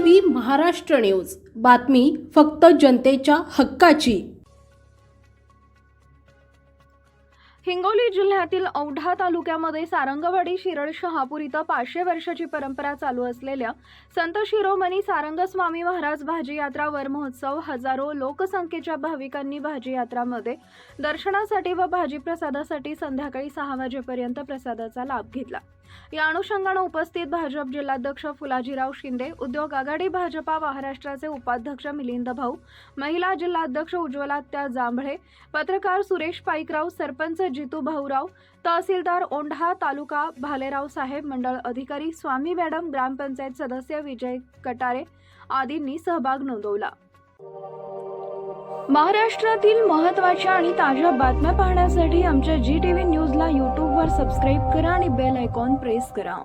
V Maharashtra news. बातमी फक्त जनतेच्या हक्काची. हिंगोली जिल्ह्यातील औढा तालुक्यामध्ये सारंगवाडी शिरळ शहापूर इथं पाचशे वर्षाची परंपरा चालू असलेल्या संत शिरोमणी सारंगस्वामी महाराज भाजी यात्रा वर महोत्सव हजारो लोकसंख्येच्या भाविकांनी भाजी यात्रामध्ये दर्शनासाठी व भाजी प्रसादासाठी संध्याकाळी सहा वाजेपर्यंत प्रसादाचा लाभ घेतला. या अनुषंगानं उपस्थित भाजप जिल्हाध्यक्ष फुलाजीराव शिंदे उद्योग आघाडी भाजपा महाराष्ट्राचे उपाध्यक्ष मिलिंद भाऊ महिला जिल्हाध्यक्ष उज्ज्वला त्या जांभळे पत्रकार सुरेश पाईकराव सरपंच जितू भाऊराव तहसीलदार ओंढा तालुका भालेराव साहेब मंडळ अधिकारी स्वामी मॅडम ग्रामपंचायत सदस्य विजय कटारे आदींनी सहभाग नोंदवला. महाराष्ट्रातील महत्त्वाच्या आणि ताज्या बातम्या पाहण्यासाठी आमच्या जी टी व्ही न्यूजला यूट्यूबवर सबस्क्राईब करा आणि बेल आयकॉन प्रेस करा.